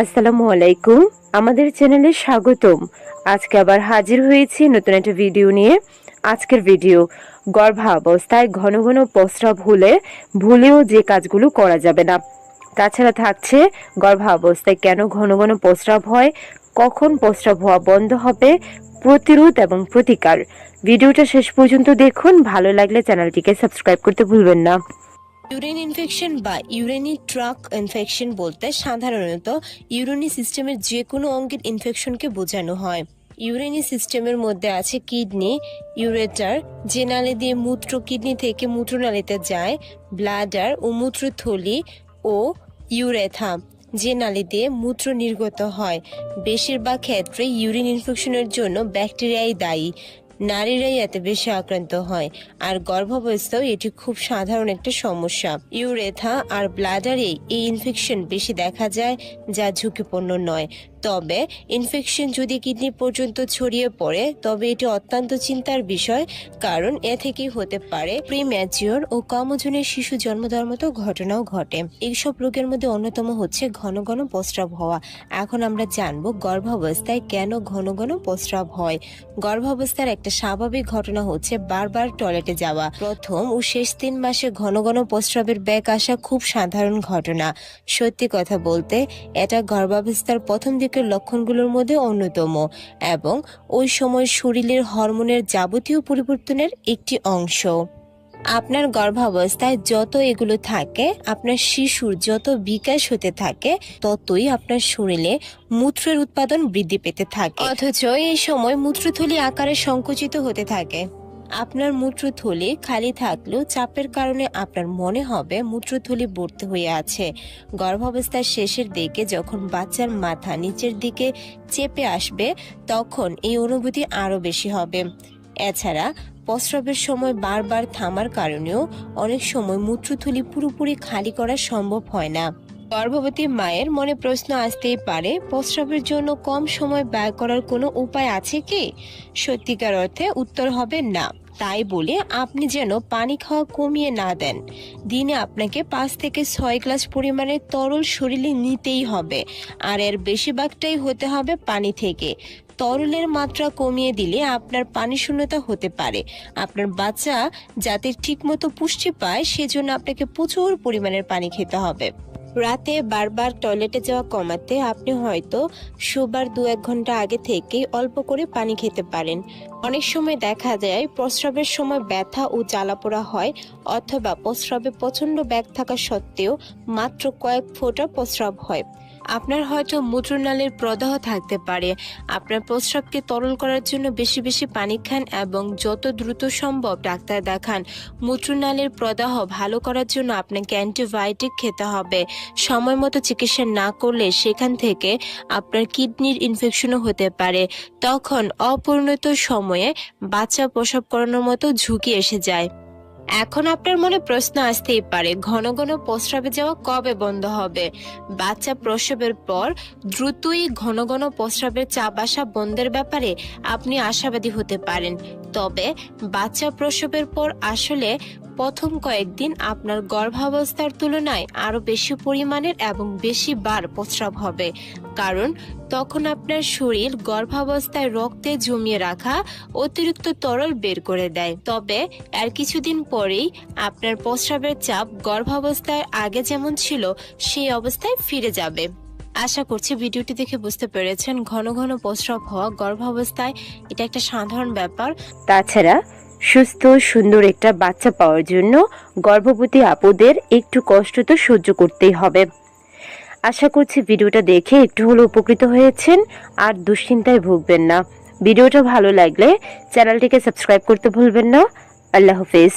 আসসালামু আলাইকুম। আমাদের চ্যানেলে স্বাগতম। আজকে আবার হাজির হয়েছি নতুন একটা ভিডিও নিয়ে। আজকের ভিডিও, গর্ভাবস্থায় ঘন ঘন প্রস্রাব হলে ভুলেও যে কাজগুলো করা যাবে না। তাছাড়া থাকছে গর্ভাবস্থায় কেন ঘন ঘন প্রস্রাব হয়, কখন প্রস্রাব হওয়া বন্ধ হবে, প্রতিরোধ এবং প্রতিকার। ভিডিওটা শেষ পর্যন্ত দেখুন। ভালো লাগলে চ্যানেলটিকে সাবস্ক্রাইব করতে ভুলবেন না। ইউরিন ইনফেকশন বা ইউরেনি ট্রাক ইনফেকশন বলতে সাধারণত ইউরিনি সিস্টেমের যে কোনো অঙ্গের ইনফেকশনকে বোঝানো হয়। ইউরেনি সিস্টেমের মধ্যে আছে কিডনি, ইউরেটার, যে নালী দিয়ে মূত্র কিডনি থেকে মূত্রনালীতে যায়, ব্লাডার ও মূত্রথলি ও ইউরেথা, যে নালী দিয়ে মূত্র নির্গত হয়। বেশিরভাগ ক্ষেত্রে ইউরিন ইনফেকশনের জন্য ব্যাকটেরিয়াই দায়ী। নারীরাই এতে বেশি আক্রান্ত হয়। আর গর্ভাবস্থাও এটি খুব সাধারণ একটা সমস্যা। ইউরেথা আর ব্লাডারে এই ইনফেকশন বেশি দেখা যায়, যা ঝুঁকিপূর্ণ নয়। তবে ইনফেকশন যদি কিডনি পর্যন্ত ছড়িয়ে পড়ে, তবে এটি অত্যন্ত চিন্তার বিষয়, কারণ এ থেকেই হতে পারে প্রিম্যাচিওর ও কম ওজনের শিশু জন্ম মতো ঘটনাও ঘটে। এইসব রোগের মধ্যে অন্যতম হচ্ছে ঘন ঘন প্রস্রাব হওয়া। এখন আমরা জানব গর্ভাবস্থায় কেন ঘন ঘন প্রস্রাব হয়। গর্ভাবস্থার একটা স্বাভাবিক ঘটনা হচ্ছে বারবার টয়লেটে যাওয়া। প্রথম ও শেষ তিন মাসে ঘন ঘন প্রস্রাবের ব্যাগ আসা খুব সাধারণ ঘটনা। সত্যি কথা বলতে, এটা গর্ভাবস্থার প্রথম দিকের লক্ষণগুলোর মধ্যে অন্যতম এবং ওই সময় শরীরের হরমোনের যাবতীয় পরিবর্তনের একটি অংশ। আপনার গর্ভাবস্থায় যত এগুলো থাকে, আপনার শিশুর যত বিকাশ হতে থাকে, ততই আপনার শরীরে মূত্রের উৎপাদন বৃদ্ধি পেতে থাকে। অথচ এই সময় মূত্রথলি আকারে সংকুচিত হতে থাকে। আপনার মূত্রথলি খালি থাকলেও চাপের কারণে আপনার মনে হবে মূত্রথলি ভর্তি হয়ে আছে। গর্ভাবস্থার শেষের দিকে যখন বাচ্চার মাথা নিচের দিকে চেপে আসবে, তখন এই অনুভূতি আরও বেশি হবে। এছাড়া প্রস্রাবের সময় বারবার থামার কারণেও অনেক সময় মূত্রথলি পুরোপুরি খালি করা সম্ভব হয় না। গর্ভবতী মায়ের মনে প্রশ্ন আসতেই পারে, প্রস্রাবের জন্য কম সময় ব্যয় করার কোনো উপায় আছে কি? সত্যিকার অর্থে উত্তর হবে না। তাই বলে আপনি যেন পানি খাওয়া কমিয়ে না দেন। দিনে আপনাকে পাঁচ থেকে ছয় গ্লাস পরিমাণে তরল শরীরে নিতেই হবে। আর এর বেশিরভাগটাই হতে হবে পানি থেকে। তরলের মাত্রা কমিয়ে দিলে আপনার পানি শূন্যতা হতে পারে। আপনার বাচ্চা যাতে ঠিকমতো পুষ্টি পায়, সেজন্য আপনাকে প্রচুর পরিমাণের পানি খেতে হবে। রাতে বারবার টয়লেটে যাওয়া কমাতে আপনি হয়তো শোবার দু এক ঘণ্টা আগে থেকেই অল্প করে পানি খেতে পারেন। অনেক সময় দেখা যায় প্রস্রাবের সময় ব্যথা ও জ্বালাপোড়া হয় অথবা প্রস্রাবে প্রচণ্ড ব্যাগ থাকা সত্ত্বেও মাত্র কয়েক ফোঁটা প্রস্রাব হয়। আপনার হয়তো মূত্রনালীর প্রদাহ থাকতে পারে। আপনার প্রস্রাবকে তরল করার জন্য বেশি বেশি পানি খান এবং যত দ্রুত সম্ভব ডাক্তার দেখান। মূত্রনালীর প্রদাহ ভালো করার জন্য আপনাকে অ্যান্টিবায়োটিক খেতে হবে। সময় মতো চিকিৎসা না করলে সেখান থেকে আপনার কিডনির ইনফেকশনও হতে পারে। তখন অপরিণত সময়ে বাচ্চা প্রসব করানোর মতো ঝুঁকি এসে যায়। এখন আপনার মনে প্রশ্ন আসতেই পারে, ঘন ঘন প্রস্রাবে যাওয়া কবে বন্ধ হবে? বাচ্চা প্রসবের পর দ্রুতই ঘন ঘন প্রস্রাবের চাপ আসা বন্ধের ব্যাপারে আপনি আশাবাদী হতে পারেন। তবে বাচ্চা প্রসবের পর আসলে প্রথম কয়েকদিন আপনার গর্ভাবস্থার তুলনায় আরও বেশি পরিমাণের এবং বেশি বার প্রস্রাব হবে। কারণ তখন আপনার শরীর গর্ভাবস্থায় রক্তে জমিয়ে রাখা অতিরিক্ত তরল বের করে দেয়। তবে আর কিছুদিন পরেই আপনার প্রস্রাবের চাপ গর্ভাবস্থায় আগে যেমন ছিল, সেই অবস্থায় ফিরে যাবে। আশা করছি ভিডিওটি দেখে বুঝতে পেরেছেন। ঘন ঘন প্রস্রাব হওয়া গর্ভাবস্থায় এটা একটা সাধারণ ব্যাপার। তাছাড়া সুস্থ, সুন্দর একটা বাচ্চা পাওয়ার জন্য গর্ভবতী আপুদের একটু কষ্ট তো সহ্য করতেই হবে। আশা করছি ভিডিওটা দেখে একটু হলেও উপকৃত হয়েছেন, আর দুশ্চিন্তায় ভুগবেন না। ভিডিওটা ভালো লাগলে চ্যানেলটিকে সাবস্ক্রাইব করতে ভুলবেন না। আল্লাহ হাফিজ।